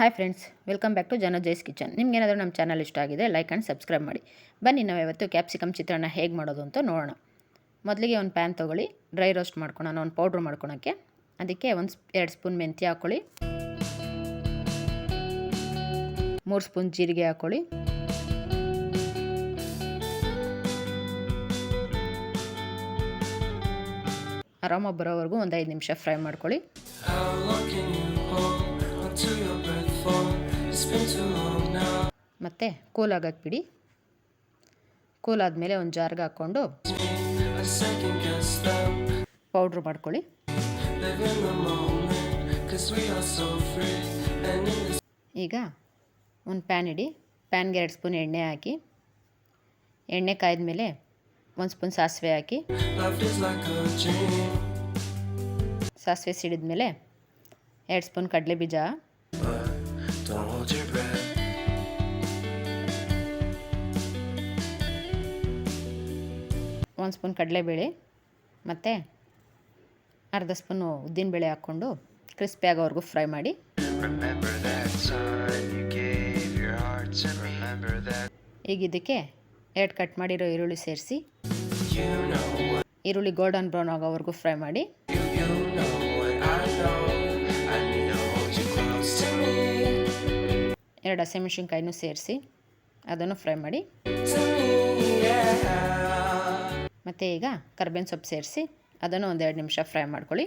Hi friends welcome back to ಜನ ಜೈಸ್ kitchen ನಿಮ್ಗೇನಾದರೂ ನಮ್ಮ ಚಾನಲ್ ಇಷ್ಟ ಆಗಿದೆ ಲೈಕ್ ಆ್ಯಂಡ್ ಸಬ್ಸ್ಕ್ರೈಬ್ ಮಾಡಿ. ಬನ್ನಿ ನಾವು ಇವತ್ತು ಕ್ಯಾಪ್ಸಿಕಮ್ ಚಿತ್ರಾನ್ನ ಹೇಗೆ ಮಾಡೋದು ಅಂತ ನೋಡೋಣ. ಮೊದಲಿಗೆ ಒಂದು ಪ್ಯಾನ್ ತೊಗೊಳ್ಳಿ ಡ್ರೈ ರೋಸ್ಟ್ ಮಾಡ್ಕೊಳೋಣ, ಒಂದು ಪೌಡ್ರ್ ಮಾಡ್ಕೊಳೋಕ್ಕೆ. ಅದಕ್ಕೆ ಒಂದು ಎರಡು ಸ್ಪೂನ್ ಮೆಂತ್ಯ ಹಾಕ್ಕೊಳ್ಳಿ ಮೂರು ಸ್ಪೂನ್ ಜೀರಿಗೆ ಹಾಕ್ಕೊಳ್ಳಿ ಆರಾಮಾಗಿ ಬರೋವರೆಗೂ ಒಂದು ಐದು ನಿಮಿಷ ಫ್ರೈ ಮಾಡ್ಕೊಳ್ಳಿ. ಮತ್ತು ಕೂಲ್ ಆಗಕ್ಕೆ ಬಿಡಿ ಕೂಲ್ ಆದಮೇಲೆ ಒಂದು ಜಾರ್ಗೆ ಹಾಕ್ಕೊಂಡು. ಪೌಡ್ರ್ ಮಾಡ್ಕೊಳ್ಳಿ ಈಗ ಒಂದು ಪ್ಯಾನ್ ಇಡಿ ಪ್ಯಾನ್ಗೆ ಎರಡು ಸ್ಪೂನ್ ಎಣ್ಣೆ ಹಾಕಿ ಎಣ್ಣೆ ಕಾಯ್ದ ಮೇಲೆ ಒಂದು ಸ್ಪೂನ್ ಸಾಸಿವೆ ಹಾಕಿ. ಸಾಸಿವೆ ಸಿಡಿದ ಮೇಲೆ ಎರಡು ಸ್ಪೂನ್ ಕಡಲೆ ಬೀಜ ಒಂದು ಸ್ಪೂನ್ ಕಡಲೆಬೇಳೆ ಮತ್ತು ಅರ್ಧ ಸ್ಪೂನು ಉದ್ದಿನ ಬೇಳೆ ಹಾಕ್ಕೊಂಡು ಕ್ರಿಸ್ಪಿ ಆಗೋವರೆಗೂ ಫ್ರೈ ಮಾಡಿ. ಈಗ ಇದಕ್ಕೆ ಎರಡು ಕಟ್ ಮಾಡಿರೋ ಈರುಳ್ಳಿ ಸೇರಿಸಿ. ಈರುಳ್ಳಿ ಗೋಲ್ಡನ್ ಬ್ರೌನ್ ಆಗೋವರೆಗೂ ಫ್ರೈ ಮಾಡಿ. ಎರಡು ಹಸಿಮೆಣಸಿನ್ಕಾಯಿನೂ ಸೇರಿಸಿ. ಅದನ್ನು ಫ್ರೈ ಮಾಡಿ. ಮತ್ತು ಈಗ ಕರ್ಬೇವಿನ ಸೊಪ್ಪು ಸೇರಿಸಿ ಅದನ್ನು ಒಂದೆರಡು ನಿಮಿಷ ಫ್ರೈ ಮಾಡ್ಕೊಳ್ಳಿ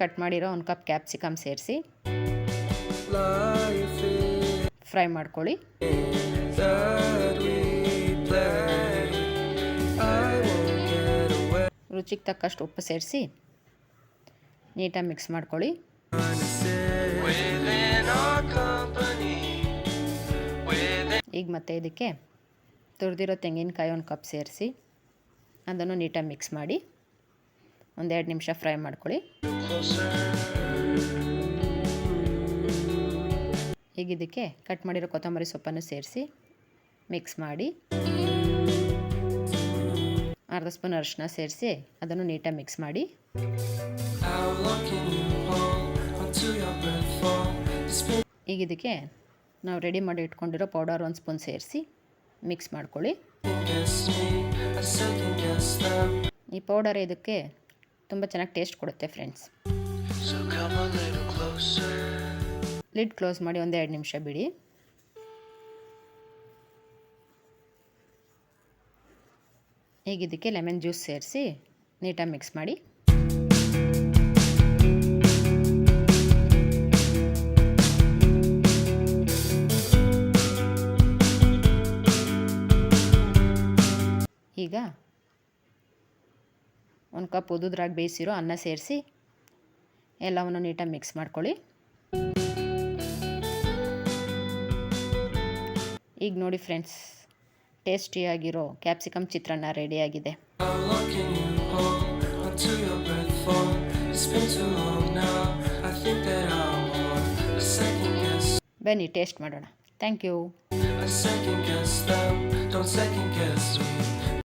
ಕಟ್ ಮಾಡಿರೋ ಒಂದು ಕಪ್ ಕ್ಯಾಪ್ಸಿಕಮ್ ಸೇರಿಸಿ ಫ್ರೈ ಮಾಡ್ಕೊಳ್ಳಿ. ರುಚಿಗೆ ತಕ್ಕಷ್ಟು ಉಪ್ಪು ಸೇರಿಸಿ ನೀಟಾಗಿ ಮಿಕ್ಸ್ ಮಾಡ್ಕೊಳ್ಳಿ ಈಗ ಮತ್ತೆ ಇದಕ್ಕೆ ತುರಿದಿರೋ ತೆಂಗಿನಕಾಯಿ ಒಂದು ಕಪ್ ಸೇರಿಸಿ ಅದನ್ನು ನೀಟಾಗಿ ಮಿಕ್ಸ್ ಮಾಡಿ ಒಂದೆರಡು ನಿಮಿಷ ಫ್ರೈ ಮಾಡ್ಕೊಳ್ಳಿ. ಈಗ ಇದಕ್ಕೆ ಕಟ್ ಮಾಡಿರೋ ಕೊತ್ತಂಬರಿ ಸೊಪ್ಪನ್ನು ಸೇರಿಸಿ ಮಿಕ್ಸ್ ಮಾಡಿ ಅರ್ಧ ಸ್ಪೂನ್ ಅರಿಶಿನ ಸೇರಿಸಿ ಅದನ್ನು ನೀಟಾಗಿ ಮಿಕ್ಸ್ ಮಾಡಿ. ಈಗ ಇದಕ್ಕೆ ನಾವು ರೆಡಿ ಮಾಡಿ ಇಟ್ಕೊಂಡಿರೋ ಪೌಡರ್ ಒಂದು ಸ್ಪೂನ್ ಸೇರಿಸಿ ಮಿಕ್ಸ್ ಮಾಡ್ಕೊಳ್ಳಿ. ಈ ಪೌಡರ್ ಇದಕ್ಕೆ ತುಂಬ ಚೆನ್ನಾಗಿ ಟೇಸ್ಟ್ ಕೊಡುತ್ತೆ ಫ್ರೆಂಡ್ಸ್. ಲಿಡ್ ಕ್ಲೋಸ್ ಮಾಡಿ ಒಂದೆರಡು ನಿಮಿಷ ಬಿಡಿ ಈಗ ಇದಕ್ಕೆ ಲೆಮನ್ ಜ್ಯೂಸ್ ಸೇರಿಸಿ ನೀಟಾಗಿ ಮಿಕ್ಸ್ ಮಾಡಿ ಒಂದು ಕಪ್ ಉದುದ್ರಾಗಿ ಬೇಯಿಸಿರೋ ಅನ್ನ ಸೇರಿಸಿ, ಎಲ್ಲವನ್ನು ನೀಟಾಗಿ ಮಿಕ್ಸ್ ಮಾಡ್ಕೊಳ್ಳಿ. ಈಗ ನೋಡಿ ಫ್ರೆಂಡ್ಸ್ ಟೇಸ್ಟಿಯಾಗಿರೋ ಕ್ಯಾಪ್ಸಿಕಮ್ ಚಿತ್ರಾನ್ನ ರೆಡಿಯಾಗಿದೆ. ಬನ್ನಿ ಟೇಸ್ಟ್ ಮಾಡೋಣ. Thank you